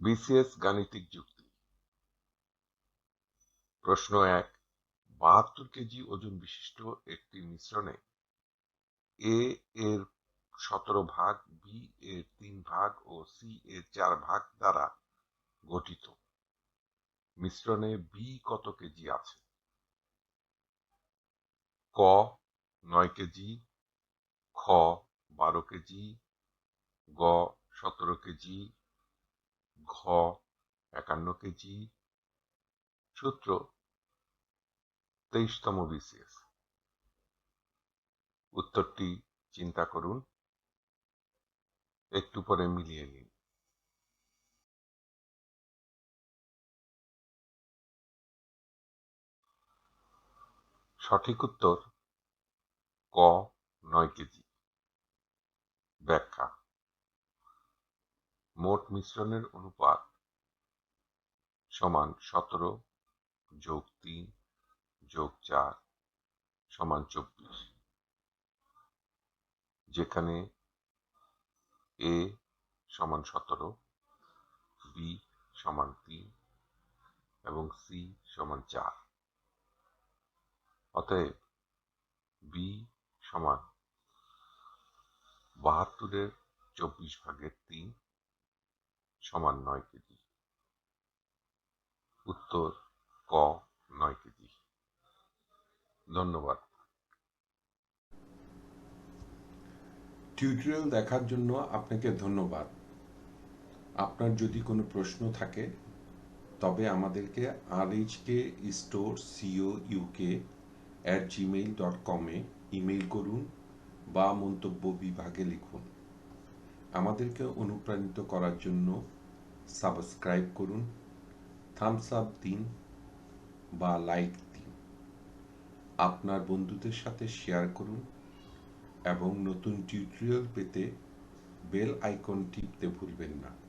BCS গাণিতিক যুক্তি। প্রশ্ন এক, বাহাত্তর কেজি ওজন বিশিষ্ট একটি মিশ্রণে এ এর সতেরো ভাগ বি এর তিন ভাগ ও সি এর চার ভাগ দ্বারা গঠিত। মিশ্রণে বি কত কেজি আছে? ক, নয় কেজি, খ, বারো কেজি, গ, সতেরো কেজি ঘ, একান্ন কেজি, সূত্র তেইশতম বিসিএস। উত্তরটি চিন্তা করুন, একটু পরে মিলিয়ে নিন। সঠিক উত্তর, ক, নয় কেজি। ব্যাখ্যা মোট মিশ্রণের অনুপাত সমান সতেরো যোগ তিন যোগ চার সমান চব্বিশ, যেখানে এ সমান সতেরো বি সমান তিন এবং সি সমান চার। অতএব বি সমান বাহাত্তরের চব্বিশ ভাগের তিন সমান নয় কেজি। উত্তর ক নয় কেজি। ধন্যবাদ। টিউটোরিয়াল দেখার জন্য আপনাকে ধন্যবাদ। আপনার যদি কোনো প্রশ্ন থাকে, তবে আমাদেরকে আর HK store co UK at Gmail dot কমে ইমেইল করুন বা মন্তব্য বিভাগে লিখুন। আমাদেরকে অনুপ্রাণিত করার জন্য সাবস্ক্রাইব করুন। থামস আপ দিন বা লাইক দিন। আপনার বন্ধুদের সাথে শেয়ার করুন এবং নতুন টিউটোরিয়াল পেতে বেল আইকন টিপতে ভুলবেন না।